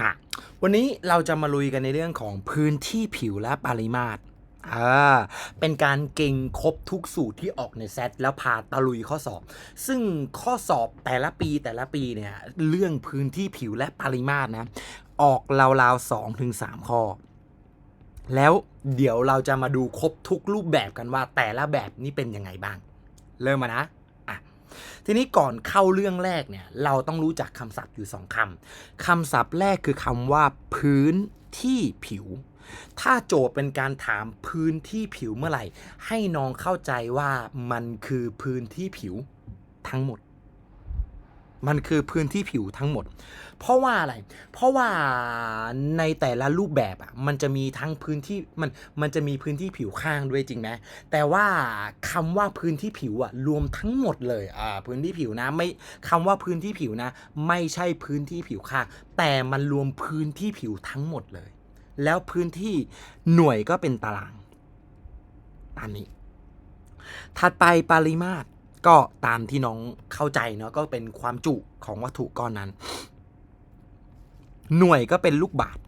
มาวันนี้เราจะมาลุยกันในเรื่องของพื้นที่ผิวและปริมาตรอ่าเป็นการเก่งครบทุกสูตรที่ออกในเซตแล้วพาตะลุยข้อสอบ ซึ่งข้อสอบแต่ละปีแต่ละปีเนี่ยเรื่องพื้นที่ผิวและปริมาตรนะ ออกราวๆสองถึงสามข้อ แล้วเดี๋ยวเราจะมาดูครบทุกรูปแบบกันว่าแต่ละแบบนี้เป็นยังไงบ้าง เริ่มมานะอะ ทีนี้ก่อนเข้าเรื่องแรกเนี่ยเราต้องรู้จักคำศัพท์อยู่สองคำคำศัพท์แรกคือคำว่า พื้นที่ผิว ถ้าโจทย์เป็นการถามพื้นที่ผิวเมื่อไหร่ ให้น้องเข้าใจว่ามันคือพื้นที่ผิวทั้งหมด มันคือพื้นที่ผิวทั้งหมด เพราะว่าอะไร เพราะว่าในแต่ละรูปแบบอะมันจะมีทั้งพื้นที่มันมันจะมีพื้นที่ผิวข้างด้วยจริงไหมแต่ว่าคำว่าพื้นที่ผิวอะรวมทั้งหมดเลยอ่าพื้นที่ผิวนะไม่คำว่าพื้นที่ผิวนะ ไม่ใช่พื้นที่ผิวข้าง แต่มันรวมพื้นที่ผิวทั้งหมดเลย แล้วพื้นที่หน่วยก็เป็นตารางตามนี้ถัดไปปริมาตร ก็ตามที่น้องเข้าใจเนาะก็เป็นความจุของวัตถุก้อนนั้น หน่วยก็เป็นลูกบาศก์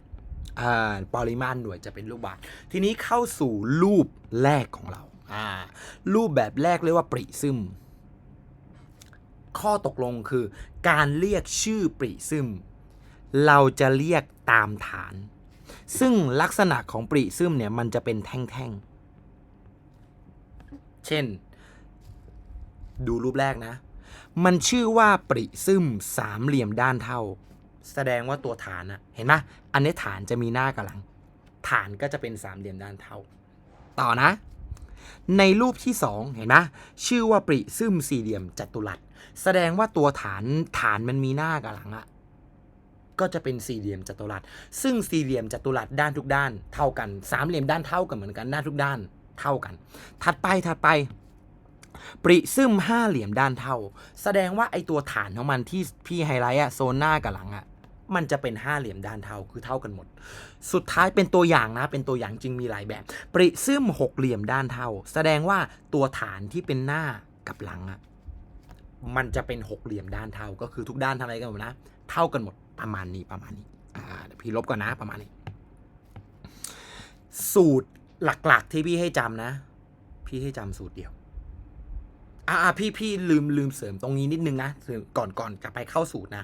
ปริมาณหน่วยจะเป็นลูกบาศก์ทีนี้เข้าสู่รูปแรกของเราอ่ารูปแบบแรกเรียกว่าปริซึม ข้อตกลงคือการเรียกชื่อปริซึม เราจะเรียกตามฐาน ซึ่งลักษณะของปริซึมเนี่ยมันจะเป็นแท่งๆ เช่น ดูรูปแรกนะ มันชื่อว่าปริซึมสามเหลี่ยมด้านเท่า แสดงว่าตัวฐานอะเห็นไหมอันนี้ฐานจะมีหน้ากับหลัง ฐานก็จะเป็นสามเหลี่ยมด้านเท่า ต่อนะ ในรูปที่สองเห็นไหมชื่อว่าปริซึมสี่เหลี่ยมจัตุรัส แสดงว่าตัวฐานฐานมันมีหน้ากับหลังอะก็จะเป็นสี่เหลี่ยมจัตุรัส ซึ่งสี่เหลี่ยมจัตุรัสด้านทุกด้าน เท่ากัน สามเหลี่ยมด้านเท่ากันเหมือนกันด้านทุกด้าน เท่ากัน ถัดไปถัดไป ปริซึมห้าเหลี่ยมด้านเท่า แสดงว่าไอตัวฐานของมันที่พี่ไฮไลท์อะโซนหน้ากับหลังอะมันจะเป็นห้าเหลี่ยมด้านเท่าคือเท่ากันหมด สุดท้ายเป็นตัวอย่างนะ เป็นตัวอย่างจริงมีหลายแบบ ปริซึมหกเหลี่ยมด้านเท่า แสดงว่าตัวฐานที่เป็นหน้ากับหลังอะมันจะเป็นหกเหลี่ยมด้านเท่าก็คือทุกด้านทำอะไรกันหมดนะ เท่ากันหมดประมาณนี้ประมาณนี้อ่าเดี๋ยวพี่ลบก่อนนะประมาณนี้ สูตรหลักๆที่พี่ให้จำนะ พี่ให้จำสูตรเดียว อ่าพี่พี่ลืมลืมเสริมตรงนี้นิดนึงนะก่อนก่อนจะไปเข้าสูตรนะ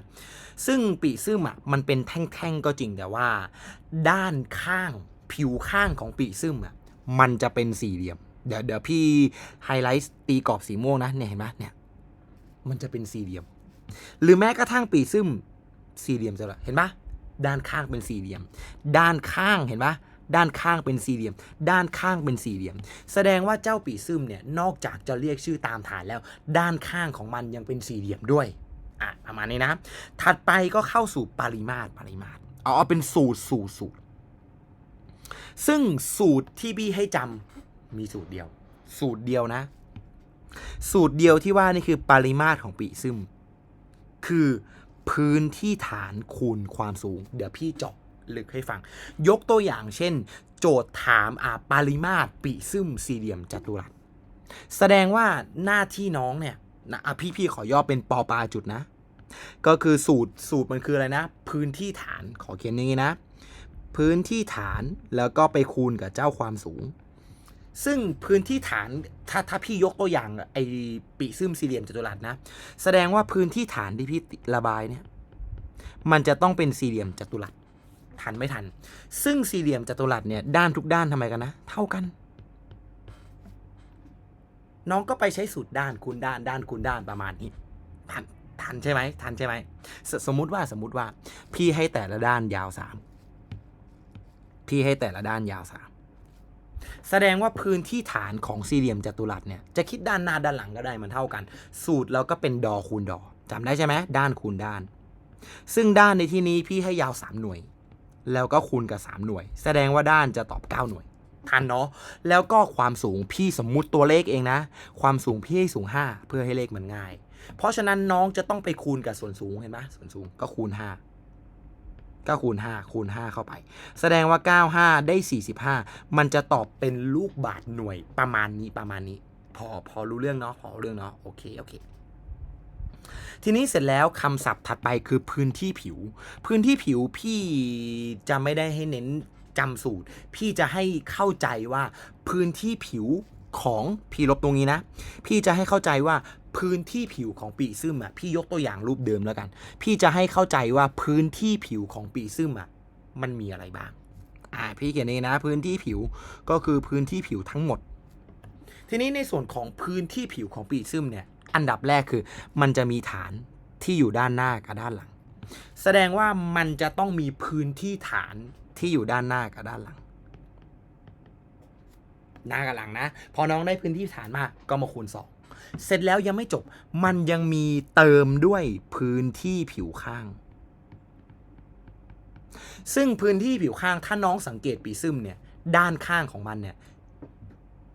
ซึ่งปีซึมอะมันเป็นแท่งๆก็จริงแต่ว่า ด้านข้างผิวข้างของปีซึมอะมันจะเป็นสี่เหลี่ยม เดี๋ยวเดี๋ยวพี่ไฮไลท์ตีกรอบสีม่วงนะเนี่ยเห็นไหมเนี่ยมันจะเป็นสี่เหลี่ยม หรือแม้กระทั่งปีซึมสี่เหลี่ยมจะเห็นปะด้านข้างเป็นสี่เหลี่ยม ด้านข้างเห็นปะ ด้านข้างเป็นสี่เหลี่ยม ด้านข้างเป็นสี่เหลี่ยม แสดงว่าเจ้าปีซึมเนี่ยนอกจากจะเรียกชื่อตามฐานแล้ว ด้านข้างของมันยังเป็นสี่เหลี่ยมด้วยอะประมาณนี้นะถัดไปก็เข้าสู่ปริมาตรปริมาตรเอ๋อเป็นสูตรสูตรสูตร ซึ่งสูตรที่พี่ให้จำมีสูตรเดียว สูตรเดียวนะ สูตรเดียวที่ว่านี่คือปริมาตรของปีซึม คือพื้นที่ฐานคูณความสูง เดี๋ยวพี่เจาะ ลึกให้ฟัง ยกตัวอย่างเช่น โจทย์ถามอาปาริมาตรปีซึมสี่เหลี่ยมจัตุรัส แสดงว่าหน้าที่น้องเนี่ยนะพี่พี่ขอย่อเป็นปอปลาจุดนะ ก็คือสูตรสูตรมันคืออะไรนะ พื้นที่ฐานขอเขียนอย่างนี้นะ พื้นที่ฐานแล้วก็ไปคูณกับเจ้าความสูง ซึ่งพื้นที่ฐานถ้าถ้าพี่ยกตัวอย่างไอ้ปีซึมสี่เหลี่ยมจัตุรัสนะ แสดงว่าพื้นที่ฐานที่พี่ระบายเนี่ยมันจะต้องเป็นสี่เหลี่ยมจัตุรัส ทันไม่ทัน ซึ่งสี่เหลี่ยมจัตุรัสเนี่ยด้านทุกด้านทำไมกันนะ เท่ากัน น้องก็ไปใช้สูตรด้านคูณด้านด้านคูณด้านประมาณนี้ทันทันใช่ไหมทันใช่ไหมสสมมุติว่าสมมุติว่า พี่ให้แต่ละด้านยาวสามพี่ให้แต่ละด้านยาวสามแสดงว่าพื้นที่ฐานของสี่เหลี่ยมจัตุรัสเนี่ยจะคิดด้านหน้าด้านหลังก็ได้มันเท่ากัน สูตรเราก็เป็นดอคูณดอจำได้ใช่ไหมด้านคูณด้าน ซึ่งด้านในที่นี้พี่ให้ยาว 3 หน่วย แล้วก็คูณกับ 3 หน่วย แสดงว่าด้านจะตอบ 9 หน่วย ทันเนาะ แล้วก็ความสูงพี่สมมุติตัวเลขเองนะ ความสูงพี่ให้สูง 5 เพื่อให้เลขมันง่าย เพราะฉะนั้นน้องจะต้องไปคูณกับส่วนสูงเห็นไหมส่วนสูงก็คูณ5ก็คูณ5คูณ 5 เข้าไป แสดงว่า 95 ได้ 45 มันจะตอบเป็นลูกบาทหน่วยประมาณนี้ประมาณนี้ พอพอรู้เรื่องเนาะพอรู้เรื่องเนาะโอเคโอเค ทีนี้เสร็จแล้วคำศัพท์ถัดไปคือพื้นที่ผิว พื้นที่ผิวพี่จะไม่ได้ให้เน้นจำสูตร พี่จะให้เข้าใจว่าพื้นที่ผิวของพี่ลบตรงนี้นะ พี่จะให้เข้าใจว่าพื้นที่ผิวของปีซึมอะพี่ยกตัวอย่างรูปเดิมแล้วกัน พี่จะให้เข้าใจว่าพื้นที่ผิวของปีซึมอะมันมีอะไรบ้างอ่าพี่เขียนเองนะ พื้นที่ผิวก็คือพื้นที่ผิวทั้งหมด ทีนี้ในส่วนของพื้นที่ผิวของปีซึมเนี่ย อันดับแรกคือ มันจะมีฐานที่อยู่ด้านหน้ากับด้านหลัง แสดงว่ามันจะต้องมีพื้นที่ฐานที่อยู่ด้านหน้ากับด้านหลัง หน้ากับหลังนะ พอน้องได้พื้นที่ฐานมาก็มาคูณสองเสร็จแล้วยังไม่จบ มันยังมีเติมด้วยพื้นที่ผิวข้าง ซึ่งพื้นที่ผิวข้างถ้าน้องสังเกตปีซึมเนี่ยด้านข้างของมันเนี่ย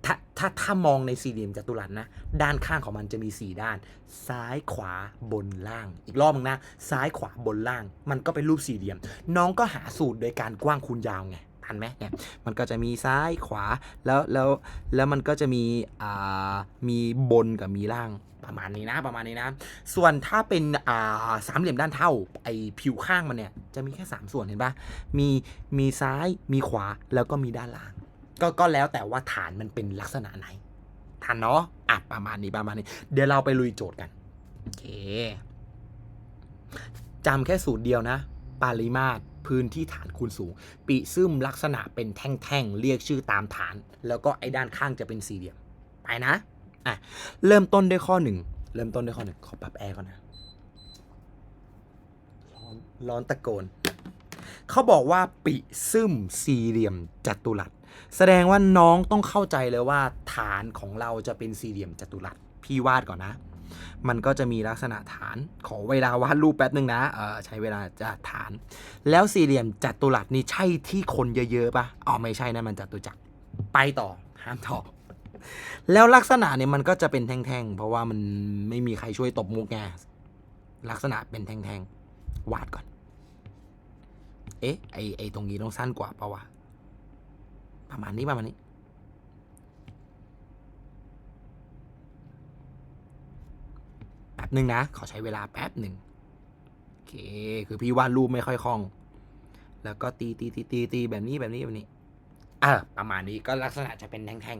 ถ้าถ้าถ้ามองในสี่เหลี่ยมจัตุรัสนะ ด้านข้างของมันจะมี 4 ด้าน ซ้ายขวาบนล่าง อีกรอบนึงนะ ซ้ายขวาบนล่าง มันก็เป็นรูปสี่เหลี่ยม น้องก็หาสูตรโดยการกว้างคูณยาวไงทันไหมเนี่ยมันก็จะมีซ้ายขวาแล้วแล้วแล้วมันก็จะมีอ่ามีบนกับมีล่างประมาณนี้นะประมาณนี้นะ ส่วนถ้าเป็นอ่าสามเหลี่ยมด้านเท่าไอผิวข้างมันเนี่ยจะมีแค่ 3 ส่วนเห็นปะมีมีซ้ายมีขวาแล้วก็มีด้านล่าง ก็ก็แล้วแต่ว่าฐานมันเป็นลักษณะไหนทันเนาะอะประมาณนี้ประมาณนี้ เดี๋ยวเราไปลุยโจทย์กันโอเคจำแค่สูตรเดียวนะปริมาตรพื้นที่ฐานคูณสูง ปีซึมลักษณะเป็นแท่งๆ เรียกชื่อตามฐาน แล้วก็ไอ้ด้านข้างจะเป็นสี่เหลี่ยม ไปนะ อะ เริ่มต้นด้วยข้อหนึ่ง เริ่มต้นด้วยข้อหนึ่ง ขอปรับแอร์ก่อนนะ ร้อนร้อนตะโกน เขาบอกว่าปิซึมสี่เหลี่ยมจัตุรัส แสดงว่าน้องต้องเข้าใจเลยว่าฐานของเราจะเป็นสี่เหลี่ยมจัตุรัสพี่วาดก่อนนะ มันก็จะมีลักษณะฐานขอเวลาวาดรูปแป๊บนึงนะเออใช้เวลาจะฐาน แล้วสี่เหลี่ยมจัตุรัสนี่ใช่ที่คนเยอะๆปะอ๋อไม่ใช่นะมันจัตุจักรไปต่อห้ามต่อแล้วลักษณะเนี่ยมันก็จะเป็นแท่งๆ เพราะว่ามันไม่มีใครช่วยตบมุกไงลักษณะเป็นแท่งๆ วาดก่อน เอ๊ะ ไอไอตรงนี้ต้องสั้นกว่าปะวะ ประมาณนี้ประมาณนี้ แป๊บหนึ่งนะ ขอใช้เวลาแป๊บหนึ่งโอเค คือพี่วาดรูปไม่ค่อยคล่อง แล้วก็ตีตีตีตีตีแบบนี้แบบนี้แบบนี้อ่าประมาณนี้ก็ลักษณะจะเป็นแท่ง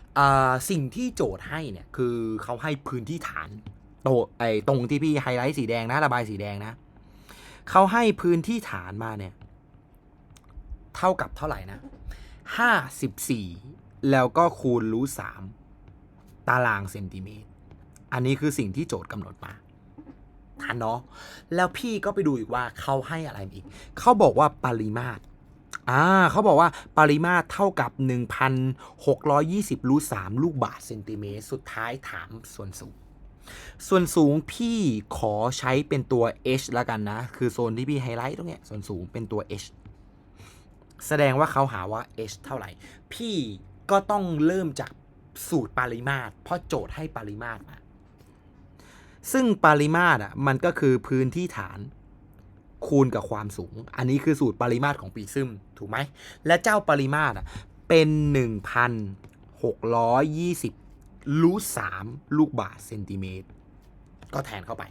ๆสิ่งที่โจทย์ให้เนี่ย คือเขาให้พื้นที่ฐานโตไอตรงที่พี่ไฮไลท์สีแดงนะระบายสีแดงนะเขาให้พื้นที่ฐานมาเนี่ย เท่ากับเท่าไหร่นะ ห้าสิบสี่แล้วก็คูณรูทสามตารางเซนติเมตร อันนี้คือสิ่งที่โจทย์กำหนดมาทันเนาะ แล้วพี่ก็ไปดูอีกว่าเขาให้อะไรมาอีก เขาบอกว่าปริมาตร อ่า เขาบอกว่าปริมาตรเท่ากับ 1,620รูท3ลูกบาศก์เซนติเมตร สุดท้ายถามส่วนสูง ส่วนสูงพี่ขอใช้เป็นตัว h แล้วกันนะ คือโซนที่พี่ไฮไลท์ตรงเนี้ย ส่วนสูงเป็นตัว h แสดงว่าเขาหาว่า h เท่าไหร่ พี่ก็ต้องเริ่มจากสูตรปริมาตร เพราะโจทย์ให้ปริมาตรมา ซึ่งปริมาตรอะมันก็คือพื้นที่ฐานคูณกับความสูง อันนี้คือสูตรปริมาตรของปีซึมถูกไหม และเจ้าปริมาตรอะเป็น 1,620รูท3ลูกบาศก์เซนติเมตร ก็แทนเข้าไป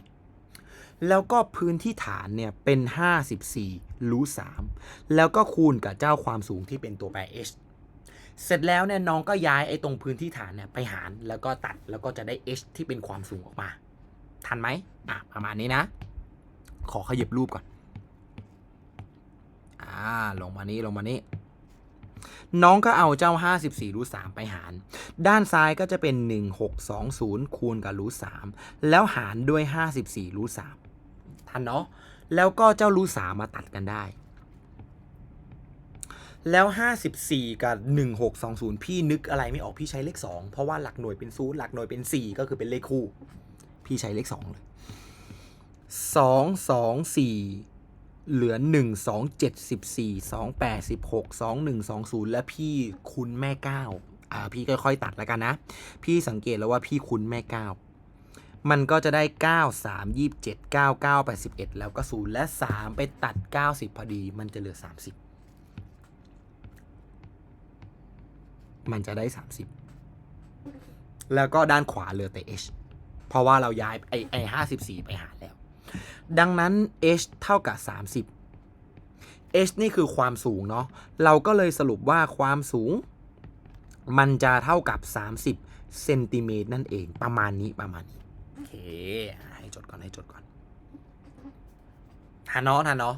แล้วก็พื้นที่ฐานเนี่ยเป็น 54รูท3แล้วก็คูณกับเจ้าความสูงที่เป็นตัวแปร h เสร็จแล้วเนี่ยน้องก็ย้ายไอ้ตรงพื้นที่ฐานเนี่ยไปหารแล้วก็ตัดแล้วก็จะได้ h ที่เป็นความสูงออกมา ทันไหมอะประมาณนี้นะ ขอขยับรูปก่อน อ่าลงมานี้ลงมานี้ น้องก็เอาเจ้า 54รูท3ไปหาร ด้านซ้ายก็จะเป็น 1620 คูณกับรูท3แล้วหารด้วย 54รูท3 ทันเนาะแล้วก็เจ้ารูท3มาตัดกันได้ แล้ว 54 กับ 1620 พี่นึกอะไรไม่ออกพี่ใช้เลข 2 เพราะว่าหลักหน่วยเป็นศูนย์หลักหน่วยเป็น 4 ก็คือเป็นเลขคู่ พี่ใช้เลข 2 เลยสองสองสี่เหลือหนึ่งสองเจ็ดสิบสี่สองแปดสิบหกสองหนึ่งสองศูนย์และพี่คุณแม่เก้าอ่า พี่ค่อยๆตัดแล้วกันนะ พี่สังเกตแล้วว่าพี่คุณแม่เก้า มันก็จะได้เก้าสามยี่เจ็ดเก้าเก้าแปดสิบเอ็ดแล้วก็ศูนย์และสามไปตัดเก้าสิบพอดี มันจะเหลือสามสิบมันจะได้สามสิบแล้วก็ด้านขวาเหลือแต่ h เพราะว่าเราย้ายไอไอห้าสิบสี่ไปหารแล้ว ดังนั้น h เท่ากับ 30 h นี่คือความสูงเนาะ เราก็เลยสรุปว่าความสูง มันจะเท่ากับ 30เซนติเมตรนั่นเอง ประมาณนี้ประมาณนี้ เค ให้จดก่อนให้จดก่อนทานเนาะทานเนาะ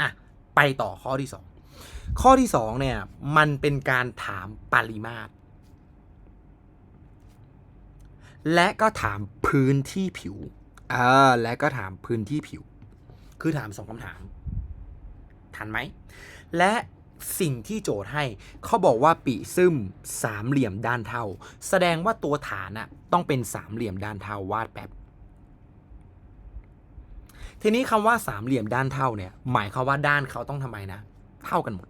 อะ ไปต่อข้อที่2ข้อที่2เนี่ย มันเป็นการถามปริมาตร และก็ถามพื้นที่ผิวอ่าและก็ถามพื้นที่ผิว คือถามสองคำถามทันไหม และ สิ่งที่โจทย์ให้เขาบอกว่าปีซึมสามเหลี่ยมด้านเท่า แสดงว่าตัวฐานน่ะต้องเป็นสามเหลี่ยมด้านเท่าวาดแบบทีนี้คำว่าสามเหลี่ยมด้านเท่าเนี่ยหมายความว่าด้านเขาต้องทำไมนะ เท่ากันหมด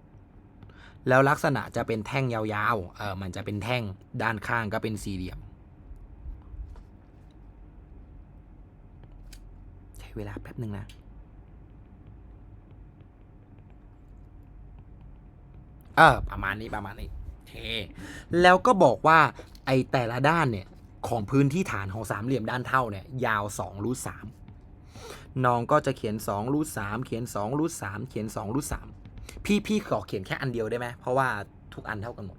แล้วลักษณะจะเป็นแท่งยาวๆเออมันจะเป็นแท่งด้านข้างก็เป็นสี่เหลี่ยม ใช้เวลาแป๊บหนึ่งนะ ออประมาณนี้ประมาณนี้โอเคแล้วก็บอกว่าไอแต่ละด้านเนี่ยของพื้นที่ฐานของสามเหลี่ยมด้านเท่าเนี่ยยาว2รูท3น้องก็จะเขียน2รูท3เขียน2รูท3เขียน2รูท3พี่พี่ขอเขียนแค่อันเดียวได้ไหมเพราะว่าทุกอันเท่ากันหมด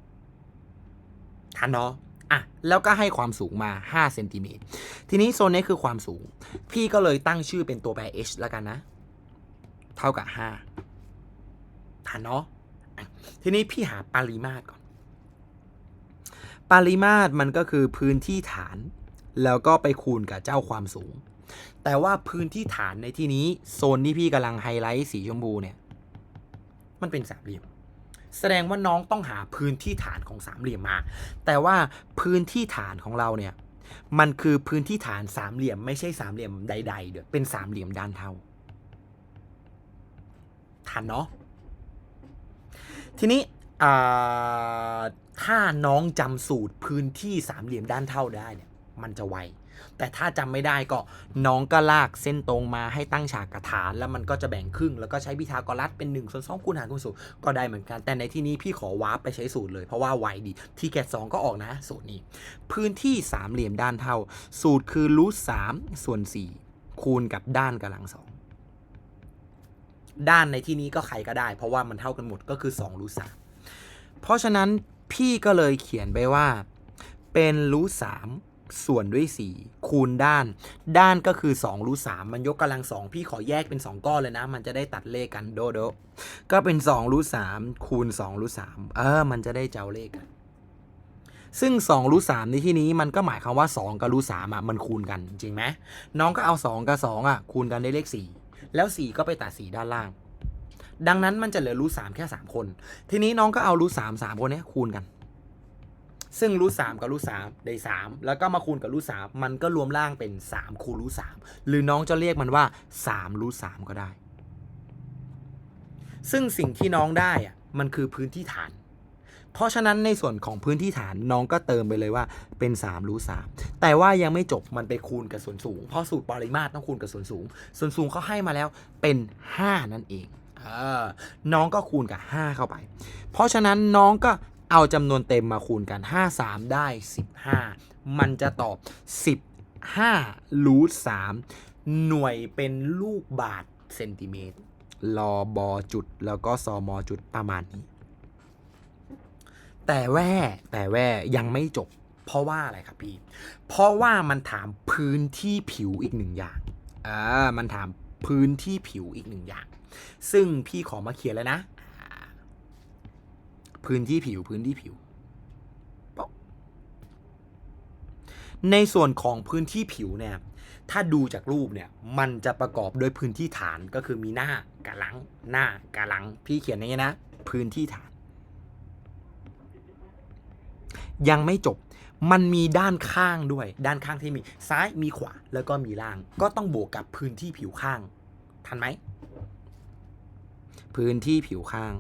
ทันเนาะอะแล้วก็ให้ความสูงมา5เซนติเมตรทีนี้โซนนี้คือความสูง พี่ก็เลยตั้งชื่อเป็นตัวแปร h แล้วกันนะ เท่ากับ 5ทันเนาะอะ ทีนี้พี่หาปริมาตรก่อนปริมาตรมันก็คือพื้นที่ฐาน แล้วก็ไปคูณกับเจ้าความสูง แต่ว่าพื้นที่ฐานในที่นี้โซนที่พี่กำลังไฮไลท์สีชมพูเนี่ย มันเป็นสามเหลี่ยม แสดงว่าน้องต้องหาพื้นที่ฐานของสามเหลี่ยมมา แต่ว่าพื้นที่ฐานของเราเนี่ย มันคือพื้นที่ฐานสามเหลี่ยม ไม่ใช่สามเหลี่ยมใดๆเด้อเป็นสามเหลี่ยมด้านเท่าทันเนาะ ทีนี้ถ้าน้องจำสูตรพื้นที่สามเหลี่ยมด้านเท่าได้เนี่ยมันจะไว แต่ถ้าจำไม่ได้ก็น้องก็ลากเส้นตรงมาให้ตั้งฉากกระฐาน แล้วมันก็จะแบ่งครึ่ง แล้วก็ใช้พิทากรัสเป็น1ส่วน2คูณหารคูณสูตรก็ได้เหมือนกัน แต่ในที่นี้พี่ขอวาร์ปไปใช้สูตรเลยเพราะว่าไวดีที่แกตสก็ออกนะสูตรนี้ พื้นที่สามเหลี่ยมด้านเท่า สูตรคือรูทสามส่วนสี่คูณกับด้านกำลังสอง ด้านในที่นี้ก็ใครก็ได้ เพราะว่ามันเท่ากันหมดก็คือ2รูทสามเพราะฉะนั้นพี่ก็เลยเขียนไปว่า เป็นรูทสามส่วนด้วย 4 คูณด้าน ด้านก็คือ2รูทสามมันยกกำลังสองพี่ขอแยกเป็น 2 ก้อนเลยนะ มันจะได้ตัดเลขกันโดโดก็เป็น2รูทสามคูณ2รูทสามเออมันจะได้เจ้าเลขกัน ซึ่ง2รูทสามในที่นี้มันก็หมายความว่า 2 กับรูทสามอะมันคูณกันจริงไหมน้องก็เอา 2 กับ2อะคูณกันได้เลข4 แล้ว4ก็ไปตัด 4 ด้านล่าง ดังนั้นมันจะเหลือรูทสามแค่ 3 คน ทีนี้น้องก็เอารูทสามสามคนนี้คูณกัน ซึ่งรูทสามกับรูทสามได้สามแล้วก็มาคูณกับรูทสามมันก็รวมล่างเป็น 3 คูณรูทสามหรือน้องจะเรียกมันว่า3รูทสามก็ได้ ซึ่งสิ่งที่น้องได้อะมันคือพื้นที่ฐาน เพราะฉะนั้นในส่วนของพื้นที่ฐานน้องก็เติมไปเลยว่าเป็น3รูทสามแต่ว่ายังไม่จบมันไปคูณกับส่วนสูง เพราะสูตรปริมาตรต้องคูณกับส่วนสูง ส่วนสูงเขาให้มาแล้วเป็น 5 นั่นเองเออน้องก็คูณกับ 5 เข้าไป เพราะฉะนั้นน้องก็เอาจำนวนเต็มมาคูณกัน 5 3 ได้ 15 มันจะตอบ 15รูท3หน่วยเป็นลูกบาทเซนติเมตร ลอบอจุดแล้วก็ซอมอจุดประมาณนี้ แต่แว่แต่แว่ยังไม่จบ เพราะว่าอะไรครับพี่ เพราะว่ามันถามพื้นที่ผิวอีกหนึ่งอย่างอ่ามันถามพื้นที่ผิวอีกหนึ่งอย่าง ซึ่งพี่ขอมาเขียนแล้วนะ พื้นที่ผิวพื้นที่ผิว ในส่วนของพื้นที่ผิวเนี่ย ถ้าดูจากรูปเนี่ย มันจะประกอบด้วยพื้นที่ฐานก็คือมีหน้ากับหลัง หน้ากับหลัง พี่เขียนอย่างนี้นะ พื้นที่ฐาน ยังไม่จบ มันมีด้านข้างด้วย ด้านข้างที่มีซ้ายมีขวาแล้วก็มีล่าง ก็ต้องบวกกับพื้นที่ผิวข้าง ทันไหม พื้นที่ผิวข้าง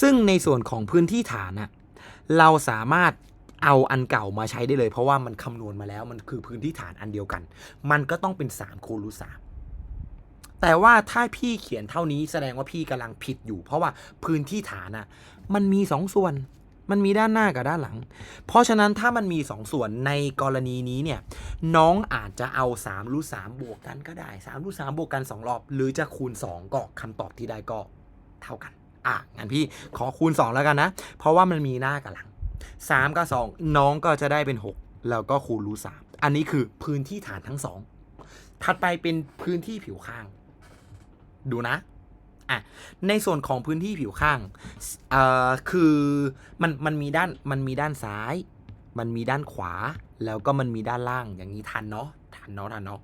ซึ่งในส่วนของพื้นที่ฐานอะเราสามารถเอาอันเก่ามาใช้ได้เลย เพราะว่ามันคำนวณมาแล้วมันคือพื้นที่ฐานอันเดียวกัน มันก็ต้องเป็น3คูณรูทสามแต่ว่าถ้าพี่เขียนเท่านี้แสดงว่าพี่กำลังผิดอยู่ เพราะว่าพื้นที่ฐานอะมันมีสองส่วน มันมีด้านหน้ากับด้านหลัง เพราะฉะนั้นถ้ามันมีสองส่วนในกรณีนี้เนี่ยน้องอาจจะเอา3รูท3บวกกันก็ได้3รูท3บวกกัน 2 รอบ หรือจะคูณ 2 ก็คำตอบที่ได้ก็เท่ากัน อะงั้นพี่ขอคูณ 2 แล้วกันนะ เพราะว่ามันมีหน้ากับหลัง 3 กับ 2 น้องก็จะได้เป็น 6 แล้วก็คูณรูท3อันนี้คือพื้นที่ฐานทั้ง 2 ถัดไปเป็นพื้นที่ผิวข้าง ดูนะ อะในส่วนของพื้นที่ผิวข้างเอ่อคือมันมันมีด้านมันมีด้านซ้าย มันมีด้านขวา แล้วก็มันมีด้านล่างอย่างนี้ทันเนาะทันเนาะทันเนาะ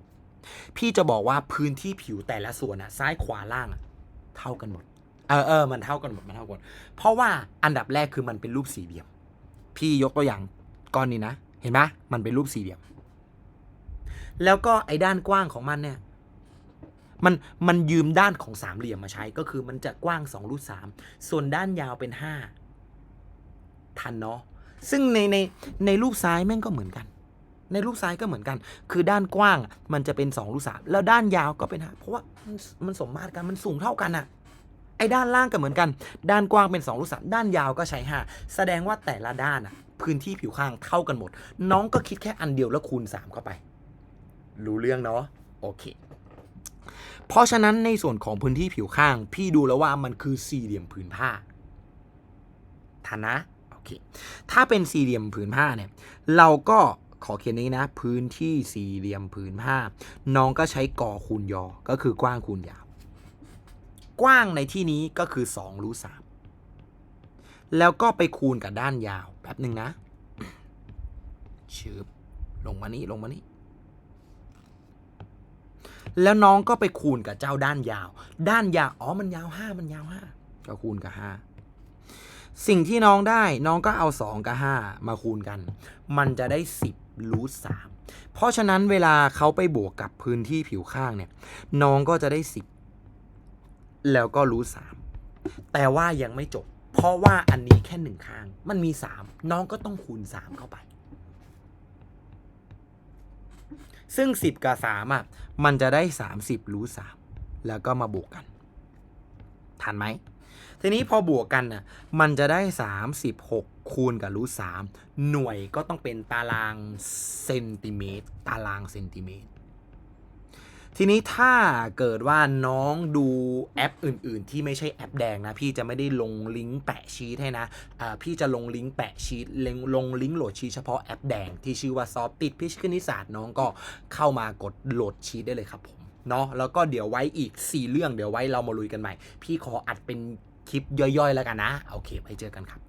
พี่จะบอกว่าพื้นที่ผิวแต่ละส่วนอะซ้ายขวาล่างอะเท่ากันหมดเออเออมันเท่ากันหมดมันเท่ากันเพราะว่าอันดับแรกคือมันเป็นรูปสี่เหลี่ยม พี่ยกตัวอย่างก้อนนี้นะ เห็นไหมมันเป็นรูปสี่เหลี่ยม แล้วก็ไอ้ด้านกว้างของมันเนี่ย มันมันยืมด้านของสามเหลี่ยมมาใช้ก็คือมันจะกว้าง2รูท3ส่วนด้านยาวเป็น 5 ทันเนาะซึ่งในในในรูปซ้ายแม่งก็เหมือนกัน ในรูปซ้ายก็เหมือนกัน คือด้านกว้างมันจะเป็น2รูท3แล้วด้านยาวก็เป็น5เพราะว่ามันมันสมมาตรกันมันสูงเท่ากันอะไอ้ด้านล่างก็เหมือนกัน ด้านกว้างเป็น2รูท3ด้านยาวก็ใช้5แสดงว่าแต่ละด้านอะพื้นที่ผิวข้างเท่ากันหมด น้องก็คิดแค่อันเดียวแล้วคูณ 3 เข้าไป รู้เรื่องเนาะโอเค เพราะฉะนั้นในส่วนของพื้นที่ผิวข้าง พี่ดูแล้วว่ามันคือสี่เหลี่ยมผืนผ้าทันนะโอเคถ้าเป็นสี่เหลี่ยมผืนผ้าเนี่ยเราก็ขอเขียนนี้นะ พื้นที่สี่เหลี่ยมผืนผ้า น้องก็ใช้ก่อคูณยอ ก็คือกว้างคูณยาว กว้างในที่นี้ก็คือ2รูทสามแล้วก็ไปคูณกับด้านยาวแป๊บหนึ่งนะชืบลงมานี่ลงมานี่ แล้วน้องก็ไปคูณกับเจ้าด้านยาว ด้านยาวอ๋อมันยาวห้ามันยาวห้าก็คูณกับห้าสิ่งที่น้องได้น้องก็เอาสองกับห้ามาคูณกัน มันจะได้สิบรูทสามเพราะฉะนั้นเวลาเขาไปบวกกับพื้นที่ผิวข้างเนี่ย น้องก็จะได้สิบแล้วก็รูทสามแต่ว่ายังไม่จบ เพราะว่าอันนี้แค่หนึ่งข้าง มันมีสามน้องก็ต้องคูณสามเข้าไป ซึ่ง 10 กับ3อะมันจะได้ 30 รูท3แล้วก็มาบวกกัน ทันไหม ทีนี้พอบวกกันน่ะมันจะได้ 36 คูณกับรูท3หน่วยก็ต้องเป็นตารางเซนติเมตร ตารางเซนติเมตร ทีนี้ถ้าเกิดว่าน้องดูแอปอื่น ๆ ที่ไม่ใช่แอปแดงนะ พี่จะไม่ได้ลงลิงก์แปะชีทให้นะอ่าพี่จะลงลิงก์แปะชีทลงลงลิงก์โหลดชีทเฉพาะแอปแดงที่ชื่อว่าซอฟติดพิชคณิตศาสตร์น้องก็เข้ามากดโหลดชีทได้เลยครับผมเนาะแล้วก็เดี๋ยวไว้อีก 4 เรื่องเดี๋ยวไว้เรามาลุยกันใหม่ พี่ขออัดเป็นคลิปย่อยๆแล้วกันนะ โอเคไว้เจอกันครับ